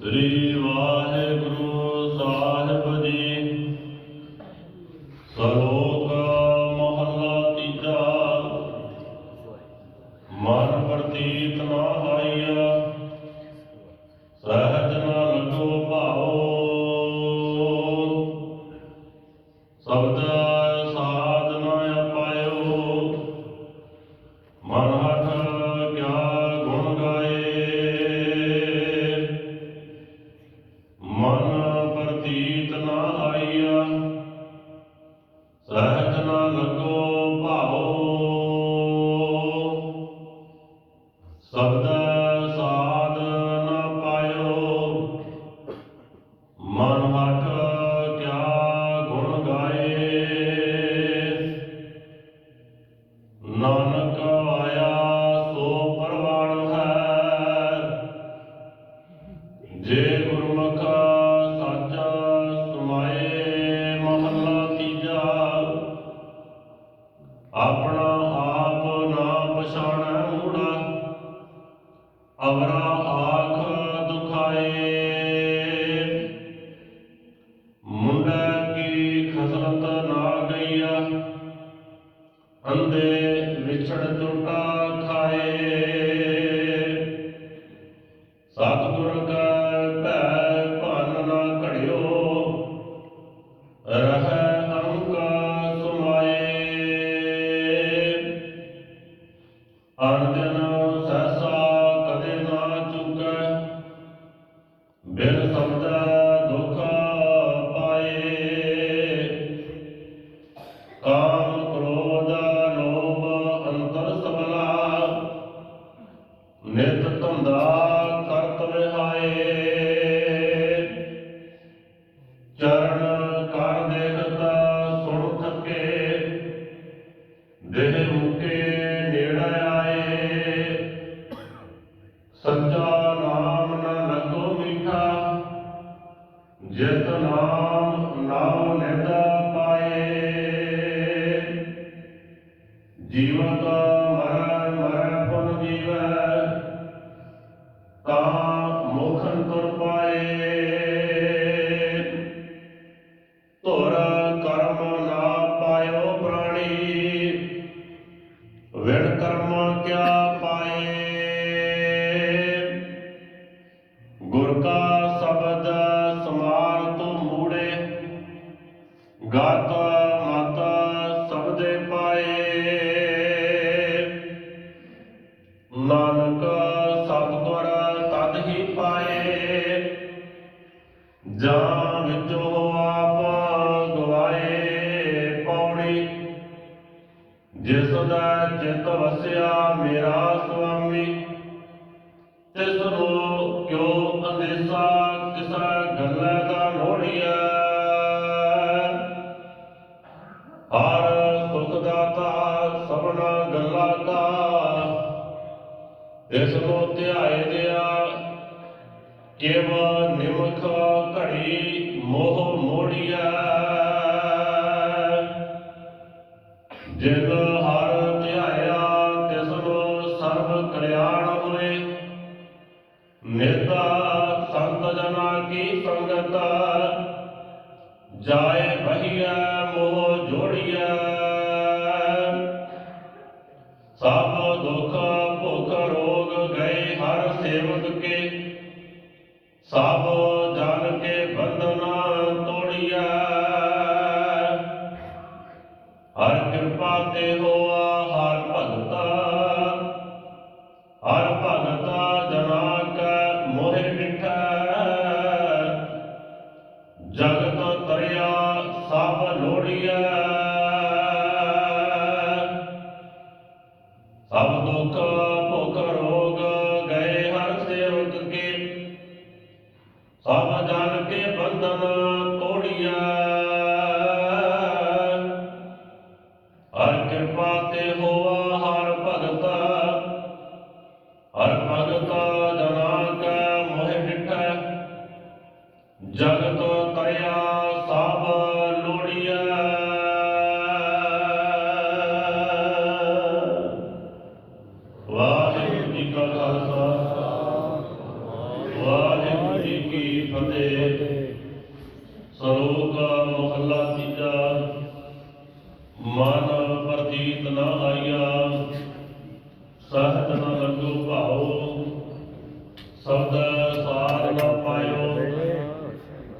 ਸ੍ਰੀ ਵਾਹਿਗੁਰੂ ਸਾਹਿਬ ਜੀ। ਸਰੋਤ ਮਹੱਲਾ ਤੀਜਾ। ਮਨ ਪ੍ਰਤੀਤ ਨਾ ਆਈਆ ਰਤਨਾ ਲਗੋ। our ਜੀਵਾਂ ਦਾ ਜਿਸ ਦਾ ਚਿਤ ਵਸਿਆ ਮੇਰਾ ਸੁਆਮੀ, ਤਿਸ ਨੂੰ ਕਿਉ ਅੰਦੇਸਾ ਕਿਸਾ ਗੱਲਾਂ ਦਾ ਲੋੜੀਆ ਹਰ ਸੁਖ ਦਾਤਾ ਸਭਨਾ ਗੱਲਾਂ ਦਾ, ਇਸ ਨੂੰ ਧਿਆਏ ਦਿਆ ਕਿਵ ਨਿਮਖ ਘੜੀ ਮੋਹ ਮੋੜੀਆ ਨਿਰਤਾ ਸੰਤ ਜਨਾ ਕੀ ਸੰਗਤ, ਜਾਏ ਬਹੀਆ ਮੋਹ ਜੋੜੀਆ ਸਭ ਦੁੱਖ ਭੁੱਖ ਰੋਗ ਗਏ ਹਰ ਸੇਵਕ ਕੇ, ਸਭ ਸਭ ਦੁੱਖ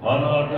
மாநாட்ட